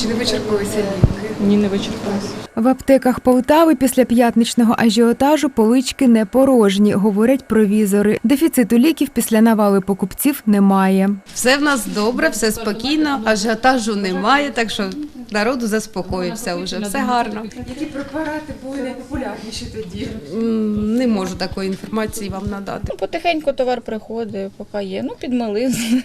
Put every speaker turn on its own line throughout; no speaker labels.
Чи не вичерпалися ліки?
Ні, не вичерпалися.
В аптеках Полтави після п'ятничного ажіотажу полички не порожні, говорять провізори. Дефіциту ліків після навали покупців немає.
Все в нас добре, все спокійно, ажіотажу немає, так що народу заспокоївся вже. Все гарно.
Які препарати були найпопулярніші тоді?
Не можу такої інформації вам надати.
Ну, потихеньку товар приходить, поки є. Ну, підмалив.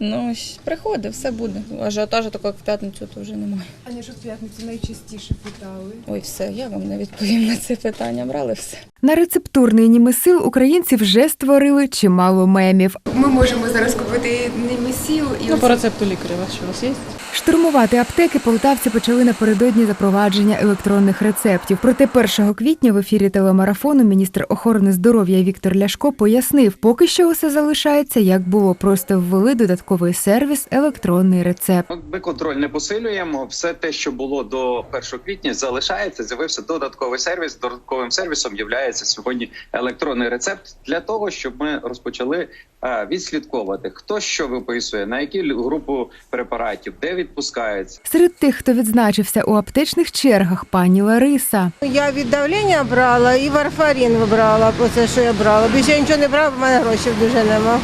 Ну, приходить, все буде. Ажіотажу такого в п'ятницю то вже немає.
Ані ж в п'ятницю найчастіше питали.
Ой, все, я вам не відповім на це питання. Брали все.
На рецептурний німесил українці вже створили чимало мемів.
Ми можемо зараз купити немесіл і
Ну,
ось
по рецепту лікаря що у вас є?
Штурмувати аптеки полтавці почали напередодні запровадження електронних рецептів. Проте 1 квітня в ефірі телемарафону міністр охорони здоров'я Віктор Ляшко пояснив, поки що усе залишається як було. Просто ввели додатковий сервіс електронний рецепт.
Ми контроль не посилюємо. Все те, що було до 1 квітня, залишається. З'явився додатковий сервіс. Додатковим сервісом є сьогодні електронний рецепт для того, щоб ми розпочали е, відслідковувати, хто що виписує, на які групу препаратів, де відпускається.
Серед тих, хто відзначився у аптечних чергах, пані Лариса.
Я від давлення брала і варфарин брала, оце що я брала. Більше я нічого не брала, бо в мене грошей дуже нема.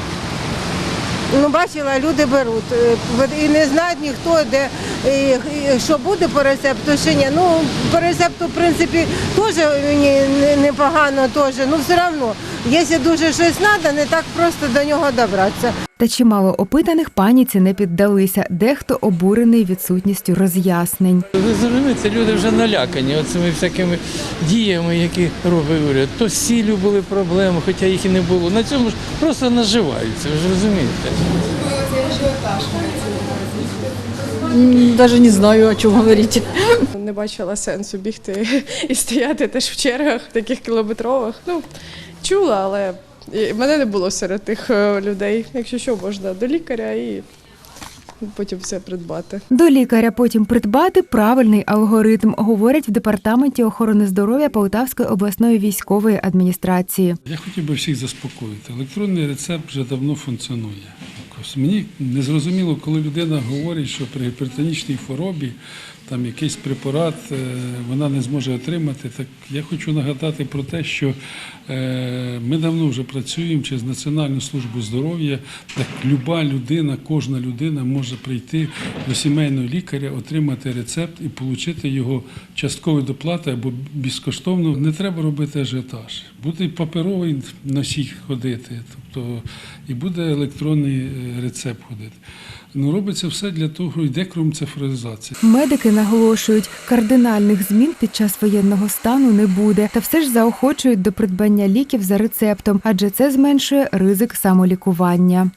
Ну, бачила, люди беруть. Е, І не знають ніхто, де е, що буде по рецепту, чи ні. Ну, по рецепту, в принципі, теж мені непогано, теж. ну все одно, якщо дуже щось треба, не так просто до нього добратися.
Та чимало опитаних паніці не піддалися. Дехто обурений відсутністю роз'яснень.
Ви зрозумієте, люди вже налякані оцими всякими діями, які робить уряд. То з сіллю були проблеми, хоча їх і не було. На цьому ж просто наживаються, ви ж розумієте.
Навіть не знаю, о чому говорити. Не бачила сенсу бігти і стояти теж в чергах таких кілометрових. Ну, чула, але мене не було серед тих е, людей. Якщо що, можна до лікаря і потім все придбати.
До лікаря потім придбати правильний алгоритм, говорять в департаменті охорони здоров'я Полтавської обласної військової адміністрації.
Я хотів би всіх заспокоїти. Електронний рецепт вже давно функціонує. Ось Мені не зрозуміло, коли людина говорить, що при гіпертонічній хворобі там якийсь препарат е, вона не зможе отримати. Так я хочу нагадати про те, що е, ми давно вже працюємо через Національну службу здоров'я. Так люба людина, кожна людина може прийти до сімейного лікаря, отримати рецепт і отримати його частковою доплатою або безкоштовно. Не треба робити ажіотаж. І паперовий носій ходити, тобто і буде електронний е, рецепт ходити. Ну робиться все для того, йде крім цифровізації.
Медики наголошують, кардинальних змін під час воєнного стану не буде, та все ж заохочують до придбання ліків за рецептом, адже це зменшує ризик самолікування.